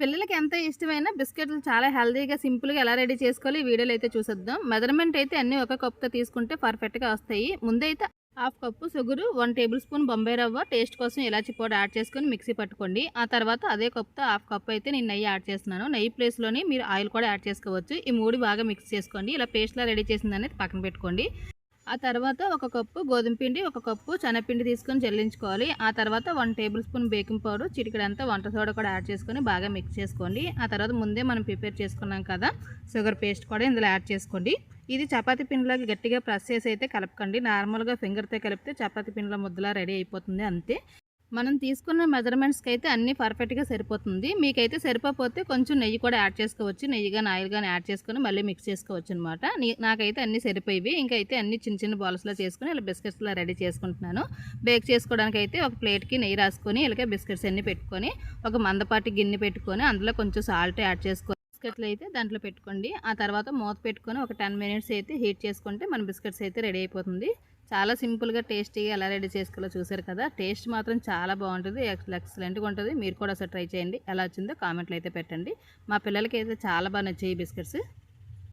పిల్లలకి ఎంత ఇష్టమైన బిస్కెట్లు చాలా హెల్తీగా సింపుల్గా ఎలా రెడీ చేసుకోవాలి ఈ వీడియోలో అయితే చూసేద్దాం. మెజర్మెంట్ అయితే అన్నీ ఒక కప్తో తీసుకుంటే పర్ఫెక్ట్గా వస్తాయి. ముందైతే half cup sugar one tablespoon Bombay రవ్వ టేస్ట్ కోసం ఇలాచి పౌడర్ యాడ్ చేసుకొని మిక్సీ పట్టుకోండి. ఆ తర్వాత అదే కప్తో హాఫ్ కప్ అయితే నేను నెయ్యి యాడ్ చేస్తున్నాను. నెయ్యి ప్లేస్లోనే మీరు ఆయిల్ కూడా యాడ్ చేసుకోవచ్చు. ఈ మూడు బాగా మిక్స్ చేసుకోండి. ఇలా పేస్ట్లా రెడీ చేసింది అనేది పక్కన పెట్టుకోండి. ఆ తర్వాత ఒక కప్పు గోధుమ పిండి ఒక కప్పు శనగపిండి తీసుకొని జల్లించుకోవాలి. ఆ తర్వాత one tablespoon baking powder చిటికడంతా వంట సోడా కూడా యాడ్ చేసుకొని బాగా మిక్స్ చేసుకోండి. ఆ తర్వాత ముందే మనం ప్రిపేర్ చేసుకున్నాం కదా షుగర్ పేస్ట్ కూడా ఇందులో యాడ్ చేసుకోండి. ఇది చపాతీ పిండిలోకి గట్టిగా ప్రెస్ చేసి అయితే కలపకండి. నార్మల్గా ఫింగర్తో కలిపితే చపాతీ పిండిలో ముద్దలా రెడీ అయిపోతుంది అంతే. మనం తీసుకున్న మెజర్మెంట్స్కి అయితే అన్నీ పర్ఫెక్ట్గా సరిపోతుంది. మీకైతే సరిపోతే కొంచెం నెయ్యి కూడా యాడ్ చేసుకోవచ్చు. నెయ్యి కానీ ఆయిల్ కానీ యాడ్ చేసుకొని మళ్ళీ మిక్స్ చేసుకోవచ్చు అనమాట నాకైతే అన్నీ సరిపోయి ఇంకైతే అన్ని చిన్న చిన్న బాల్స్లో చేసుకుని ఇలా బిస్కెట్స్లో రెడీ చేసుకుంటున్నాను. బేక్ చేసుకోవడానికి అయితే ఒక ప్లేట్కి నెయ్యి రాసుకొని ఇలాగే బిస్కెట్స్ అన్నీ పెట్టుకొని ఒక మందపాటి గిన్నె పెట్టుకొని అందులో కొంచెం సాల్ట్ యాడ్ చేసుకొని బిస్కెట్లు అయితే దాంట్లో పెట్టుకోండి. ఆ తర్వాత మూత పెట్టుకొని ఒక టెన్ మినిట్స్ అయితే హీట్ చేసుకుంటే మన బిస్కెట్స్ అయితే రెడీ అయిపోతుంది. చాలా సింపుల్గా టేస్టీగా ఎలా రెడీ చేసుకోవాలో చూసారు కదా. టేస్ట్ మాత్రం చాలా బాగుంటుంది. ఎక్సలెంట్గా ఉంటుంది. మీరు కూడా ఒకసారి ట్రై చేయండి. ఎలా వచ్చిందో కామెంట్లు అయితే పెట్టండి. మా పిల్లలకి అయితే చాలా బాగా నచ్చాయి బిస్కెట్స్.